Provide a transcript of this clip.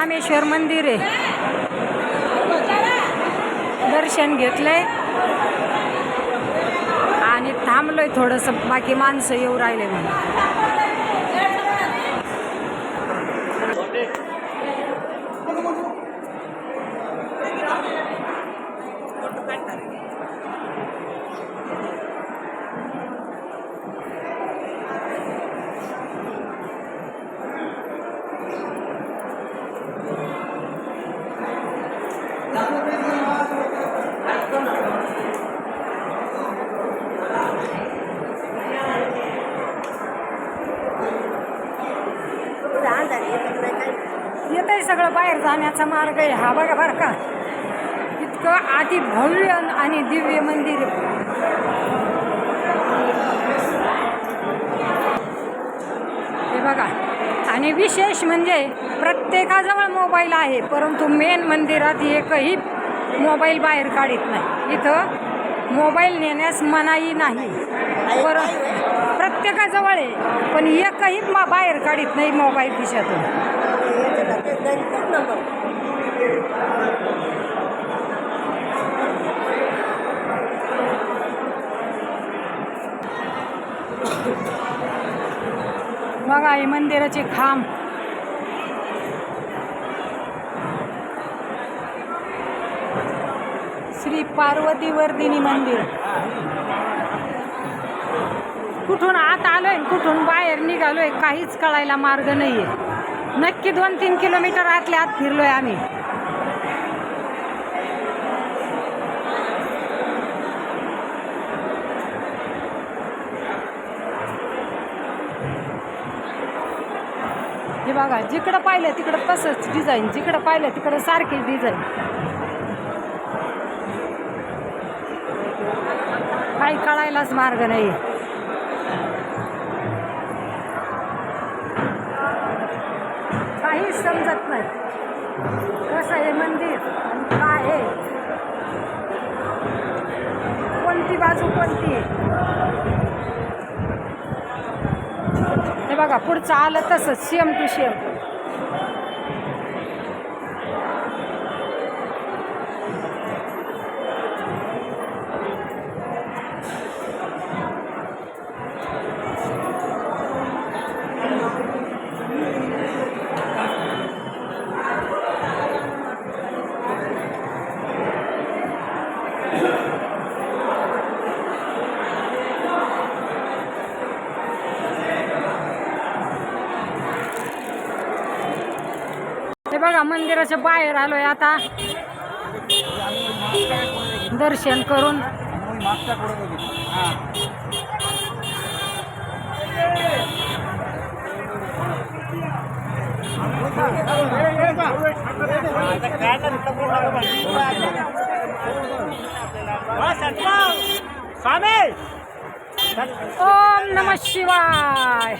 रामेश्वर मंदिर आहे. दर्शन घेतलंय. आणि थांबलोय थोडंसं बाकी माणसं येऊ राहिले म्हणून. येत आहे सगळं बाहेर जाण्याचा मार्ग आहे हा बघा बरं का. इतकं आधी भव्य आणि दिव्य मंदिर हे बघा. आणि विशेष म्हणजे प्रत्येकाजवळ मोबाईल आहे परंतु मेन मंदिरात एकही मोबाईल बाहेर काढत नाही. इथं मोबाईल नेण्यास मनाई नाही. पर प्रत्येकाजवळ आहे. पण एकही मा- बाहेर काढीत नाही मोबाईल खिशातून. बघा हे मंदिराचे खांब. श्री पार्वती वर्दिनी मंदिर. कुठून आत आलोय कुठून बाहेर निघालोय काहीच कळायला मार्ग नाहीये. नक्की दोन तीन किलोमीटर आतल्या आत फिरलोय आम्ही. हे बघा जिकडं पाहिलं तिकडं तसंच डिझाईन जिकडं पाहिलं तिकडं सारखीच डिझाईन काही कळायलाच मार्ग नाही समजत नाही. कसं आहे मंदिर आणि काय आहे? कोणती बाजू कोणती आहे? हे बघा पुढचं आलं तसंच सेम टू सेम you. बघा मंदिराच्या बाहेर आलोय आता. दर्शन करून. ओम नम शिवाय.